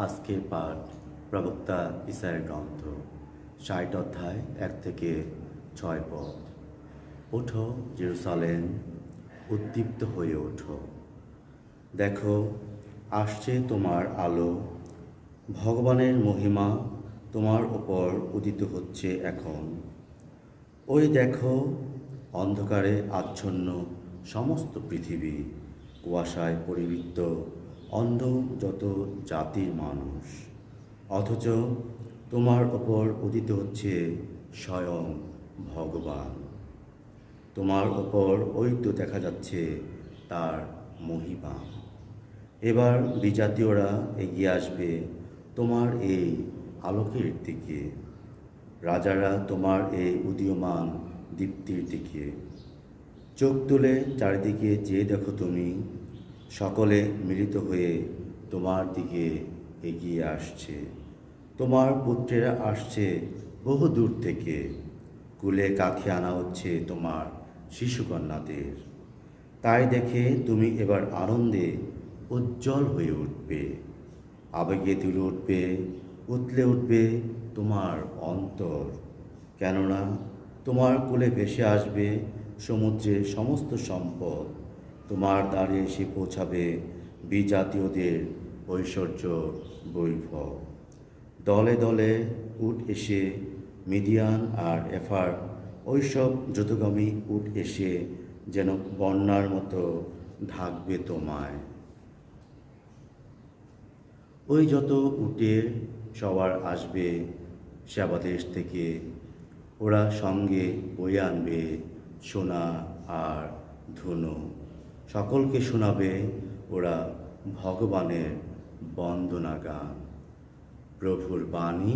আজকের পাঠ প্রবক্তা ইসায়ের গ্রন্থ, ষাট অধ্যায়, এক থেকে ছয় পদ। ওঠো জেরুসালেম, উদ্দীপ্ত হয়ে ওঠো। দেখো, আসছে তোমার আলো, ভগবানের মহিমা তোমার ওপর উদিত হচ্ছে এখন। ওই দেখো, অন্ধকারে আচ্ছন্ন সমস্ত পৃথিবী কুয়াশায় পরিবৃত্ত অন্ধ যত জাতির মানুষ, অথচ তোমার ওপর উদিত হচ্ছে স্বয়ং ভগবান। তোমার ওপর তো দেখা যাচ্ছে তার মহিমা। এবার বিজাতীয়রা এগিয়ে আসবে তোমার এই আলোকের দিকে। রাজারা তোমার এই উদীয়মান দীপ্তির দিকে। চোখ তুলে চারিদিকে চেয়ে দেখো তুমি সকলে মিলিত হয়ে তোমার দিকে এগিয়ে আসছে। তোমার পুত্রেরা আসছে বহু দূর থেকে। কুলে কাখে আনা হচ্ছে তোমার শিশুকন্যাদের। তাই দেখে তুমি এবার আনন্দে উজ্জ্বল হয়ে উঠবে। আবেগে তুলে উঠবে, উতলে উঠবে তোমার অন্তর। কেননা তোমার কোলে ভেসে আসবে সমুদ্রের সমস্ত সম্পদ। তোমার দ্বারে এসে পৌঁছাবে বিজাতীয়দের ঐশ্বর্য বৈভব। দলে দলে উট এসে মিডিয়ান আর এফার ওইসব দ্রুতগামী উট এসে যেন বন্যার মতো ঢাকবে তোমায়। ওই যত উটের সবার আসবে সেবাদেশ থেকে ওরা সঙ্গে বয়ে আনবে সোনা আর ধনু। সকলকে শোনাবে ওরা ভগবানের বন্দনা গান প্রভুর বাণী